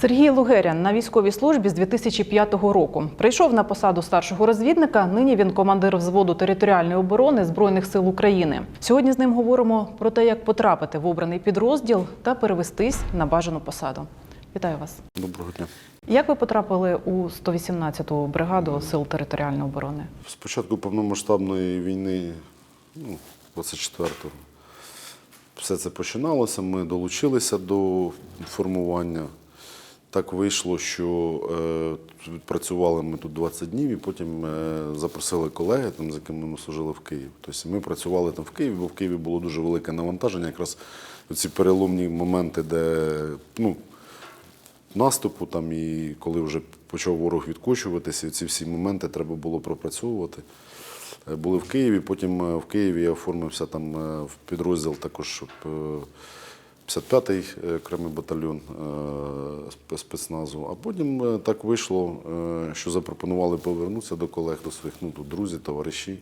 Сергій Лугерян на військовій службі з 2005 року. Прийшов на посаду старшого розвідника. Нині він командир взводу територіальної оборони Збройних сил України. Сьогодні з ним говоримо про те, як потрапити в обраний підрозділ та перевестись на бажану посаду. Вітаю вас. Доброго дня. Як ви потрапили у 118-ту бригаду сил територіальної оборони? Спочатку повномасштабної війни, ну, 24-го, все це починалося. Ми долучилися до формування. Так вийшло, що е, працювали ми тут 20 днів, і потім е, запросили колеги, там, з якими ми служили в Київ. Тобто ми працювали там в Києві, бо в Києві було дуже велике навантаження. Якраз ці переломні моменти, де ну, наступу, там, і коли вже почав ворог відкочуватися, ці всі моменти треба було пропрацьовувати. Е, Були в Києві, потім е, в Києві я оформився там е, в підрозділ також, щоб 55-й е, окремий батальйон е, спецназу. А потім е, так вийшло, що запропонували повернутися до колег, до своїх ну, тут друзі, товариші.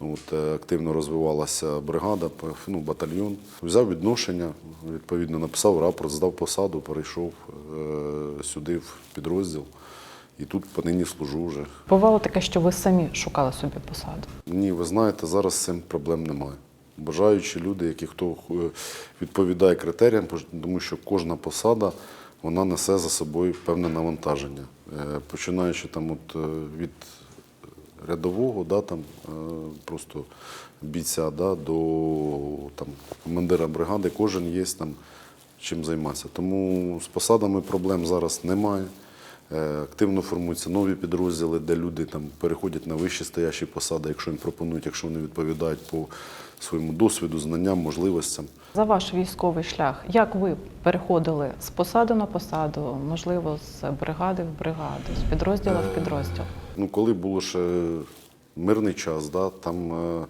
От, активно розвивалася бригада, ну, батальйон. Взяв відношення, відповідно написав рапорт, здав посаду, перейшов сюди в підрозділ. І тут понині служу вже. Бувало таке, що ви самі шукали собі посаду. Ні, ви знаєте, зараз з цим проблем немає. Бажаючі люди, які хто е, відповідає критеріям, тому що кожна посада вона несе за собою певне навантаження. Е, Починаючи там от е, від рядового, да, там, просто бійця да, до там, командира бригади, кожен є там чим займатися. Тому з посадами проблем зараз немає. Е, Активно формуються нові підрозділи, де люди там переходять на вищі стоящі посади, якщо їм пропонують, якщо вони відповідають по своєму досвіду, знанням, можливостям. За ваш військовий шлях, як ви переходили з посади на посаду, можливо, з бригади в бригаду, з підрозділу в підрозділ? Ну, коли було ще мирний час, да, там е, е,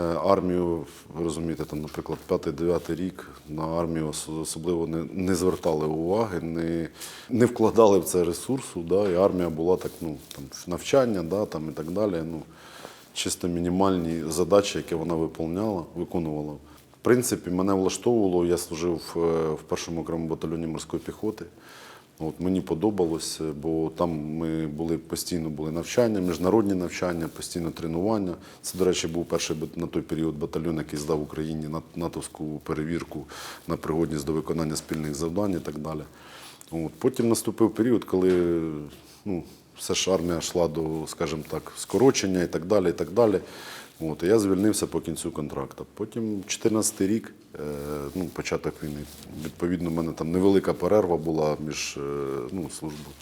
армію, ви розумієте, там, наприклад, 5-9 рік на армію особливо не, не звертали уваги, не, не вкладали в це ресурсу, да, і армія була так, ну, там, навчання да, там, і так далі. Ну, чисто мінімальні задачі, які вона виповняла, виконувала. В принципі, мене влаштовувало, я служив е, в першому окремому батальйоні морської піхоти. От, мені подобалось, е, бо там ми були постійно були навчання, міжнародні навчання, постійно тренування. Це, до речі, був перший на той період батальйон, який здав Україні натовську перевірку на пригодність до виконання спільних завдань і так далі. От. Потім наступив період, коли ну, все ж армія йшла до, скажімо так, скорочення і так далі. І так далі. От, я звільнився по кінцю контракту. Потім 14 рік, е, ну, початок війни. Відповідно, в мене там невелика перерва була між е, ну, службою.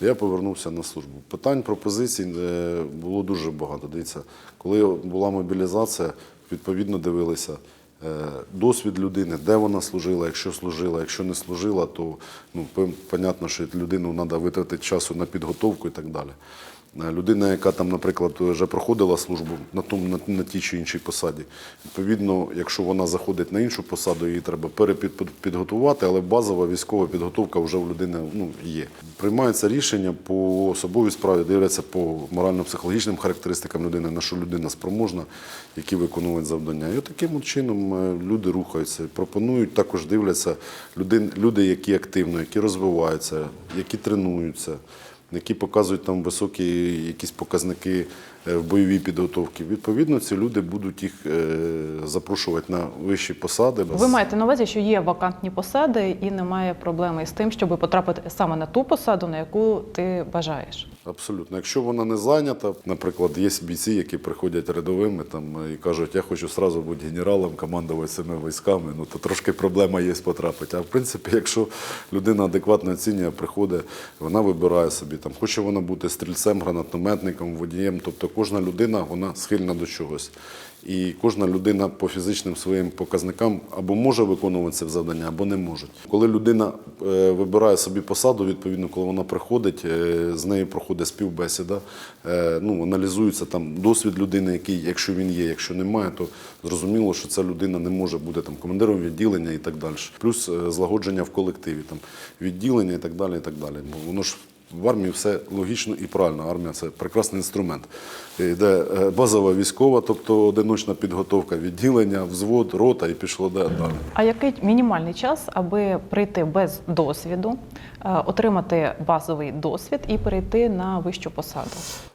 Я повернувся на службу. Питань, пропозицій е, було дуже багато. Дивіться, коли була мобілізація, відповідно дивилися досвід людини, де вона служила, якщо служила, якщо не служила, то ну, понятно, що людину треба витратити часу на підготовку і так далі. Е, Людина, яка там, наприклад, вже проходила службу на тому на, на тій чи іншій посаді. Відповідно, якщо вона заходить на іншу посаду, її треба перепідготувати, але базова військова підготовка вже в людини ну, є. Приймається рішення по особовій справі, дивляться по морально-психологічним характеристикам людини, на що людина спроможна, які виконують завдання. І таким чином е, люди рухаються, пропонують, також дивляться люди, люди, які активно, які розвиваються, які тренуються які показують там високі якісь показники е, в бойовій підготовці. Відповідно, ці люди будуть їх е, запрошувати на вищі посади. Ви маєте на увазі, що є вакантні посади і немає проблеми з тим, щоб потрапити саме на ту посаду, на яку ти бажаєш. Абсолютно. Якщо вона не зайнята, наприклад, є бійці, які приходять рядовими там і кажуть, я хочу сразу бути генералом, командувати цими військами, ну то трошки проблема є потрапити. А в принципі, якщо людина адекватно оцінює, приходить, вона вибирає собі там, хоче вона бути стрільцем, гранатометником, водієм. Тобто кожна людина вона схильна до чогось. І кожна людина по фізичним своїм показникам або може виконувати це завдання, або не може. Коли людина е, вибирає собі посаду, відповідно, коли вона приходить, е, з нею проходить співбесіда, е, ну, аналізується там досвід людини, який, якщо він є, якщо немає, то зрозуміло, що ця людина не може бути там командиром відділення і так далі. Плюс злагодження в колективі, там відділення і так далі. І так далі. Воно ж в армії все логічно і правильно. Армія це прекрасний інструмент. Йде е, базова військова, тобто одиночна підготовка, відділення, взвод, рота і пішло далі. А який мінімальний час, аби прийти без досвіду, е, отримати базовий досвід і перейти на вищу посаду?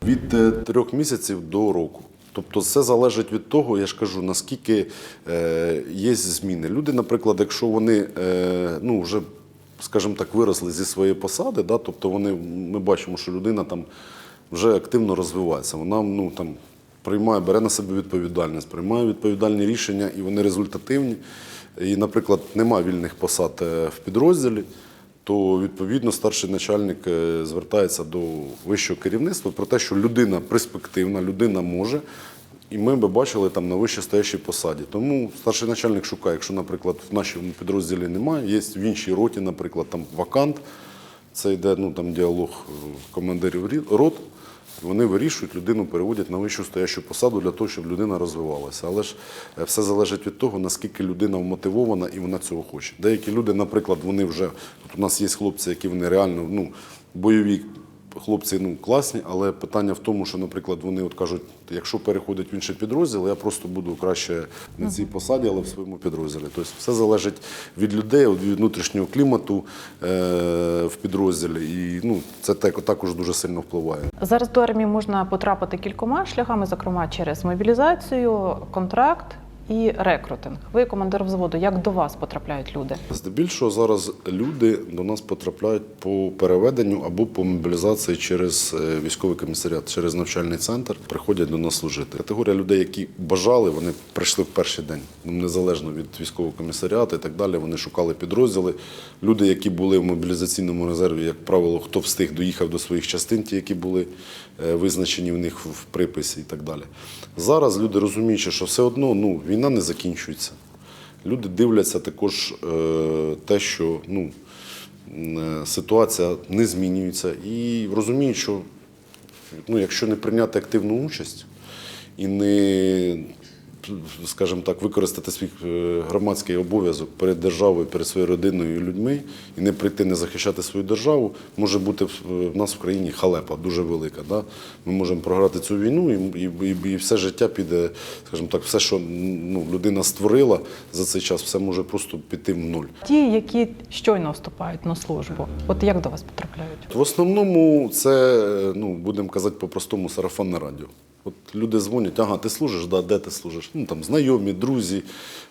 Від е, трьох місяців до року. Тобто все залежить від того, я ж кажу, наскільки е, є зміни. Люди, наприклад, якщо вони е, ну, вже, скажімо так, виросли зі своєї посади, да, тобто вони, ми бачимо, що людина там вже активно розвивається. Вона ну, там, приймає, бере на себе відповідальність, приймає відповідальні рішення і вони результативні. І, наприклад, нема вільних посад е, в підрозділі то відповідно старший начальник е, звертається до вищого керівництва про те, що людина перспективна, людина може. І ми би бачили там на вищестоящій посаді. Тому старший начальник шукає, якщо, наприклад, в нашому підрозділі немає, є в іншій роті, наприклад, там вакант, це йде ну, там, діалог е, командирів рот. Вони вирішують, людину переводять на вищу стоящу посаду для того, щоб людина розвивалася. Але ж е, все залежить від того, наскільки людина вмотивована і вона цього хоче. Деякі люди, наприклад, вони вже тут у нас є хлопці, які вони реально ну, бойові хлопці ну, класні, але питання в тому, що, наприклад, вони от кажуть, якщо переходить в інший підрозділ, я просто буду краще на цій посаді, але в своєму підрозділі. Тобто все залежить від людей, від внутрішнього клімату е, в підрозділі. І ну, це так- також дуже сильно впливає. Зараз до армії можна потрапити кількома шляхами, зокрема через мобілізацію, контракт і рекрутинг. Ви командир взводу. Як до вас потрапляють люди? Здебільшого зараз люди до нас потрапляють по переведенню або по мобілізації через е, військовий комісаріат, через навчальний центр, приходять до нас служити. Категорія людей, які бажали, вони прийшли в перший день, незалежно від військового комісаріату і так далі. Вони шукали підрозділи. Люди, які були в мобілізаційному резерві, як правило, хто встиг доїхав до своїх частин, ті, які були е, визначені в них в приписі і так далі. Зараз люди розуміючи, що все одно ну, війна не закінчується. Люди дивляться також е, те, що ну, е, ситуація не змінюється, і розуміють, що ну, якщо не прийняти активну участь і не, скажімо так, використати свій е, громадський обов'язок перед державою, перед своєю родиною і людьми, і не прийти, не захищати свою державу, може бути в в нас в країні халепа дуже велика. Да? Ми можемо програти цю війну, і, і, і, і все життя піде, скажімо так, все, що ну, людина створила за цей час, все може просто піти в нуль. Ті, які щойно вступають на службу, от як до вас потрапляють? В основному це, е, ну, будемо казати по-простому, сарафанне радіо. От люди дзвонять, ага, ти служиш, да, де ти служиш? Ну, там, знайомі, друзі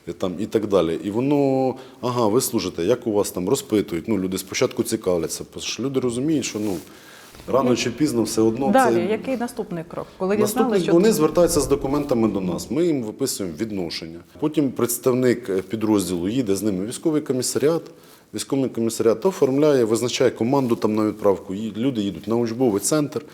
е, там, і так далі. І воно, ага, ви служите, як у вас там розпитують. Ну, люди спочатку цікавляться, бо ж люди розуміють, що ну, рано чи пізно все одно Далі, це. який наступний крок? Коли Наступний, що вони звертаються з документами до нас. Ми їм виписуємо відношення. Потім представник е, підрозділу їде з ними військовий комісаріат. Військовий комісаріат оформляє, визначає команду там на відправку. Люди їдуть на учбовий центр,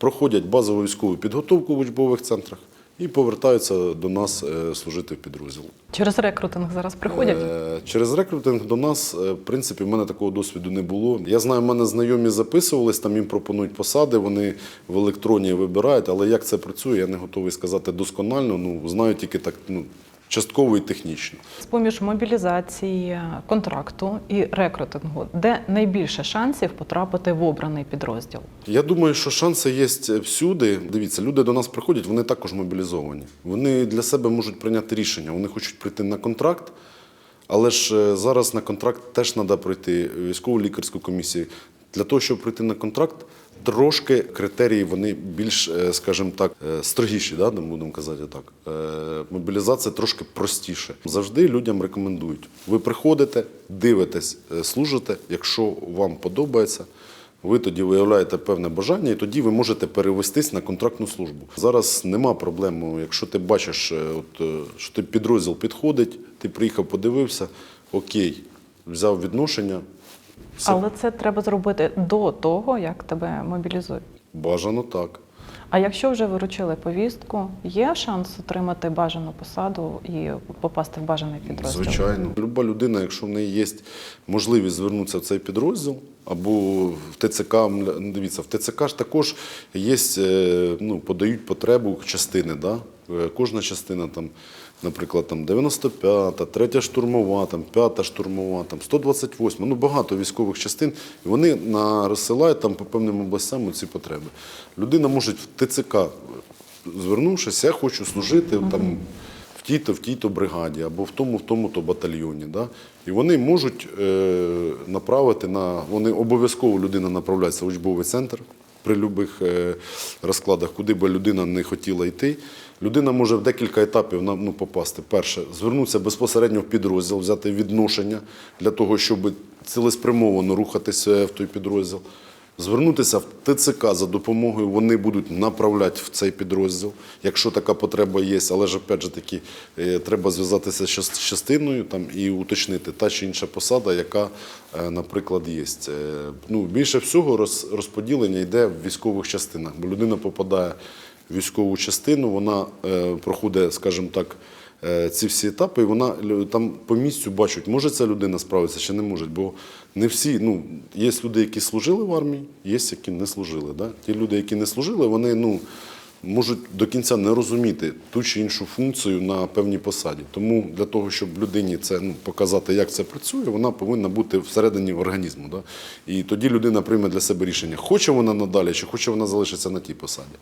проходять базову військову підготовку в учбових центрах і повертаються до нас е, служити в підрозділ. через рекрутинг зараз приходять. Е, Через рекрутинг до нас, е, в принципі, в мене такого досвіду не було. Я знаю, в мене знайомі записувались, там їм пропонують посади, вони в електроні вибирають, але як це працює, я не готовий сказати досконально. Ну, знаю тільки так, ну, частково і технічно. З-поміж мобілізації, контракту і рекрутингу, де найбільше шансів потрапити в обраний підрозділ? Я думаю, що шанси є всюди. Дивіться, люди до нас приходять, вони також мобілізовані. Вони для себе можуть прийняти рішення. Вони хочуть прийти на контракт, але ж е, зараз на контракт теж треба пройти військову лікарську комісію. Для того, щоб прийти на контракт, трошки критерії вони більш, е, скажімо так, е, строгіші, да, будемо казати так. Е, Мобілізація трошки простіше. Завжди людям рекомендують. Ви приходите, дивитесь, служите, якщо вам подобається. Ви тоді виявляєте певне бажання, і тоді ви можете перевестись на контрактну службу. Зараз нема проблем. Якщо ти бачиш, от, що ти підрозділ підходить, ти приїхав, подивився, окей, взяв відношення. Все Але це треба зробити до того, як тебе мобілізують. бажано так. А якщо вже виручили повістку, є шанс отримати бажану посаду і попасти в бажаний підрозділ? Звичайно, люба людина, якщо в неї є можливість звернутися в цей підрозділ або в ТЦК, дивіться, в ТЦК ж також є, е, ну, подають потребу частини. Да? Е, Кожна частина там наприклад, там 95-та, 3 штурмова, там 5 штурмова, там 128, ну багато військових частин, і вони розсилають там по певним областям ці потреби. Людина може в ТЦК, звернувшись, я хочу служити там в тій-то, в тій-то бригаді або в тому, в тому-то батальйоні. Да? І вони можуть е, направити на, вони обов'язково людина направляється в учбовий центр при будь-яких е, розкладах, куди би людина не хотіла йти. Людина може в декілька етапів ну, попасти. Перше, звернутися безпосередньо в підрозділ, взяти відношення для того, щоб цілеспрямовано рухатися в той підрозділ. Звернутися в ТЦК за допомогою, вони будуть направляти в цей підрозділ, якщо така потреба є. Але ж опять же таки е, треба зв'язатися з частиною там і уточнити та чи інша посада, яка, е, наприклад, є. Е, Ну, більше всього роз- розподілення йде в військових частинах, бо людина попадає військову частину, вона е, проходить, скажімо так. е, Ці всі етапи, і вона там по місцю бачать, може ця людина справитися чи не може. Бо не всі, ну, є люди, які служили в армії, є, які не служили. Да? Ті люди, які не служили, вони ну, можуть до кінця не розуміти ту чи іншу функцію на певній посаді. Тому для того, щоб людині це ну, показати, як це працює, вона повинна бути всередині організму. Да? І тоді людина прийме для себе рішення, хоче вона надалі, чи хоче вона залишитися на тій посаді.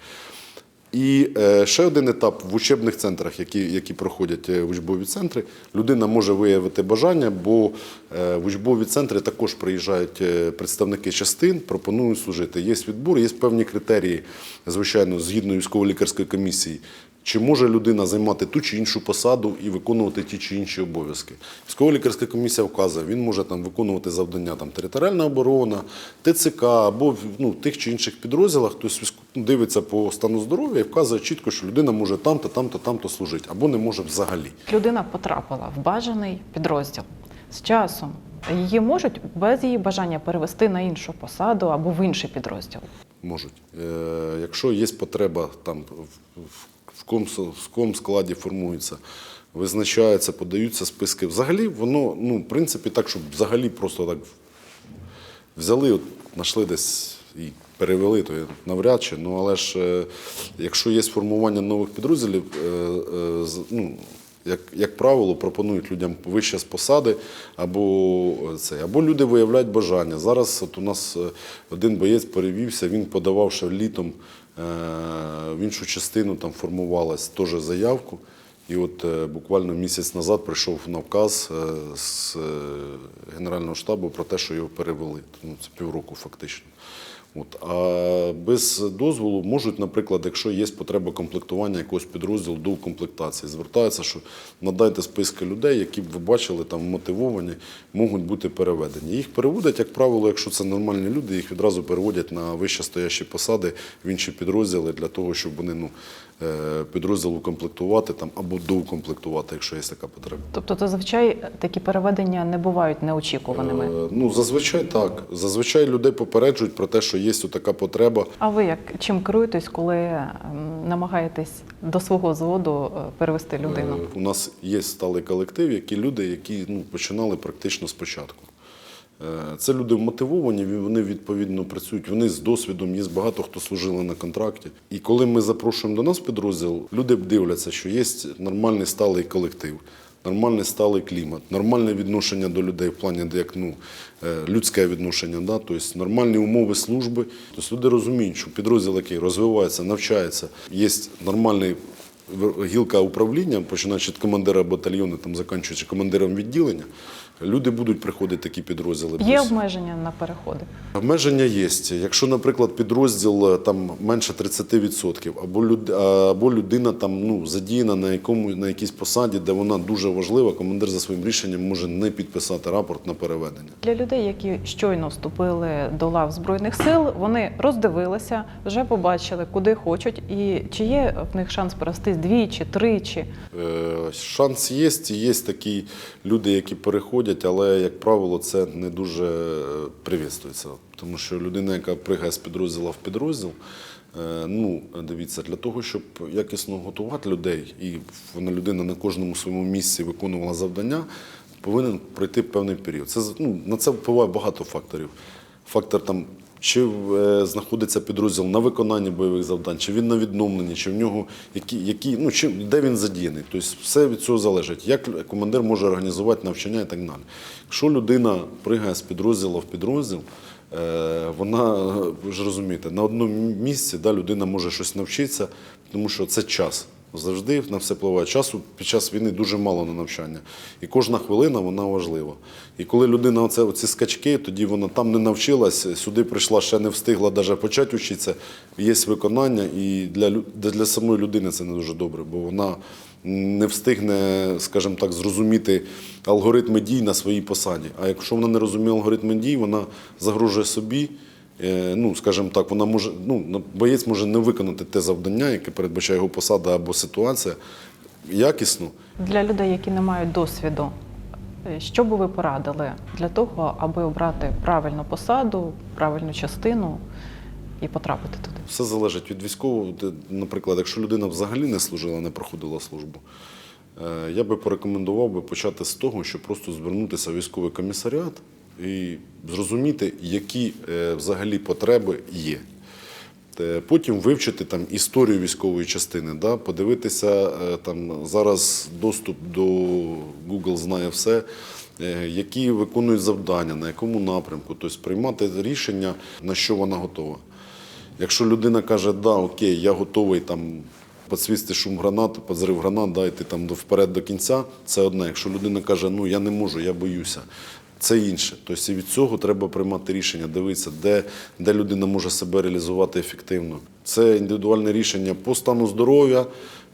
І е, ще один етап в учебних центрах, які, які проходять е, в учбові центри, людина може виявити бажання, бо е, в учбові центри також приїжджають представники частин, пропонують служити. Є відбор, є певні критерії, звичайно, згідно військово-лікарської комісії. Чи може людина займати ту чи іншу посаду і виконувати ті чи інші обов'язки? Військово-лікарська комісія вказує, він може там виконувати завдання там територіальна оборона, ТЦК або в ну, тих чи інших підрозділах. Тобто дивиться по стану здоров'я і вказує чітко, що людина може там-то, там-то, там-то служити, або не може взагалі. Людина потрапила в бажаний підрозділ. З часом її можуть без її бажання перевести на іншу посаду або в інший підрозділ. Можуть. Е, якщо є потреба там в, в, в ком, с- в ком складі формується, визначається, подаються списки. Взагалі воно, ну, в принципі, так, щоб взагалі просто так взяли, от, знайшли десь і перевели, то навряд чи. Ну, але ж е, якщо є формування нових підрозділів, е, е, ну, як, як правило, пропонують людям вище з посади, або це, або люди виявляють бажання. Зараз от у нас один боєць перевівся, він подавав ще літом в іншу частину, там формувалась теж заявку. І от е, буквально місяць назад прийшов наказ е, з е, Генерального штабу про те, що його перевели. Ну, це півроку фактично. От. А без дозволу можуть, наприклад, якщо є потреба комплектування якогось підрозділу до комплектації, звертаються, що надайте списки людей, які б ви бачили там мотивовані, можуть бути переведені. Їх переводять, як правило, якщо це нормальні люди, їх відразу переводять на вище стоящі посади в інші підрозділи для того, щоб вони ну, е, підрозділ укомплектувати там або доукомплектувати, якщо є така потреба. Тобто, зазвичай такі переведення не бувають неочікуваними. Е, Ну, зазвичай так. Зазвичай людей попереджують про те, що є така потреба. А ви як чим керуєтесь, коли ем, намагаєтесь до свого зводу е, перевести людину? Е, У нас є сталий колектив, які люди, які ну, починали практично спочатку. Е, Це люди мотивовані, вони відповідно працюють, вони з досвідом, є багато хто служили на контракті. І коли ми запрошуємо до нас підрозділ, люди дивляться, що є нормальний сталий колектив, нормальний сталий клімат, нормальне відношення до людей в плані де як ну, е, людське відношення, да? тобто нормальні умови служби. Тобто люди розуміють, що підрозділ, який розвивається, навчається, є нормальний гілка управління, починаючи від командира батальйону, там закінчуючи командиром відділення, люди будуть приходити такі підрозділи. Є обмеження на переходи? Обмеження є. Якщо, наприклад, підрозділ е, там менше 30%, або, люд, або людина там ну задіяна на якому на якійсь посаді, де вона дуже важлива, командир за своїм рішенням може не підписати рапорт на переведення. Для людей, які щойно вступили до лав збройних сил, вони роздивилися, вже побачили, куди хочуть, і чи є в них шанс перевестись двічі, тричі. Е, Шанс є, є такі люди, які переходять, але, як правило, це не дуже привістується. Тому що людина, яка пригає з підрозділу в підрозділ, е, ну, дивіться, для того, щоб якісно готувати людей, і вона людина на кожному своєму місці виконувала завдання, повинен пройти певний період. Це, ну, на це впливає багато факторів. фактор там. Чи е, знаходиться підрозділ на виконанні бойових завдань, чи він на відновленні, чи в нього які, які ну чи де він задіяний. Тобто все від цього залежить. Як командир може організувати навчання і так далі. Якщо людина пригає з підрозділу в підрозділ, е, вона ви ж розумієте, на одному місці да, людина може щось навчитися, тому що це час. Завжди на все впливає. Часу під час війни дуже мало на навчання. І кожна хвилина вона важлива. І коли людина оце, оці скачки, тоді вона там не навчилась, сюди прийшла, ще не встигла навіть почати вчитися. Є виконання, і для, для, самої людини це не дуже добре, бо вона не встигне, скажімо так, зрозуміти алгоритми дій на своїй посаді. А якщо вона не розуміє алгоритми дій, вона загрожує собі. Е, ну, скажімо так, вона може, ну, боєць може не виконати те завдання, яке передбачає його посада або ситуація якісно. Для людей, які не мають досвіду, е, що би ви порадили для того, аби обрати правильну посаду, правильну частину і потрапити туди? Все залежить від військового. Наприклад, якщо людина взагалі не служила, не проходила службу, е, я би порекомендував би почати з того, щоб просто звернутися в військовий комісаріат і зрозуміти, які е, взагалі потреби є. Е, Потім вивчити там історію військової частини, да, подивитися е, там зараз доступ до Google знає все, які виконують завдання, на якому напрямку, тобто приймати рішення, на що вона готова. Якщо людина каже, да, окей, я готовий там підсвісти шум гранат, позрив гранат, дайте там вперед до кінця, це одне. Якщо людина каже, ну я не можу, я боюся. Це інше. Тобто і від цього треба приймати рішення, дивитися, де, де людина може себе реалізувати ефективно. Це індивідуальне рішення по стану здоров'я,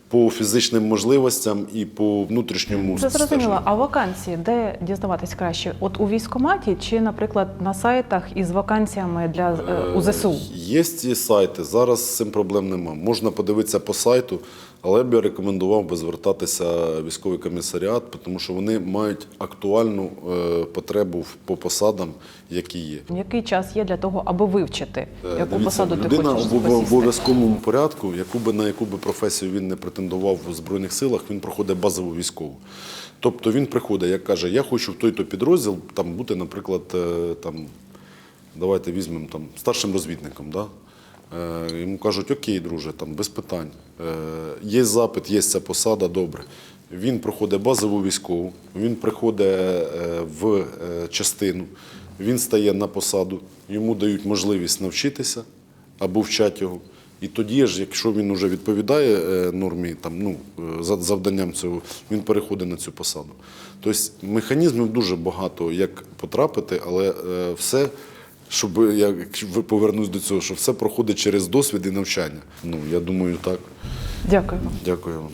по фізичним можливостям і по внутрішньому Це зрозуміло. А вакансії де дізнаватись краще? От у військкоматі чи, наприклад, на сайтах із вакансіями для е, УЗСУ? Є ці сайти, зараз з цим проблем нема. Можна подивитися по сайту, але б я рекомендував би звертатися в військовий комісаріат, тому що вони мають актуальну е, потребу по посадам, які є. Який час є для того, аби вивчити, Е, яку дивіться, посаду ти людина хочеш в обов'язковому порядку, яку би на яку би професію він не претендував в збройних силах, він проходить базову військову. Тобто він приходить, як каже, я хочу в той-то підрозділ там бути, наприклад, е, там, давайте візьмемо там старшим розвідником. Да? Е, Йому кажуть, окей, друже, там без питань. Е, Є запит, є ця посада, добре. Він проходить базову військову, він приходить е, в частину, він стає на посаду, йому дають можливість навчитися або вчать його. І тоді ж, якщо він вже відповідає нормі, там, ну, завданням цього, він переходить на цю посаду. Тобто механізмів дуже багато, як потрапити, але все, щоб я повернусь до цього, що все проходить через досвід і навчання. Ну, я думаю, так. Дякую. Дякую вам.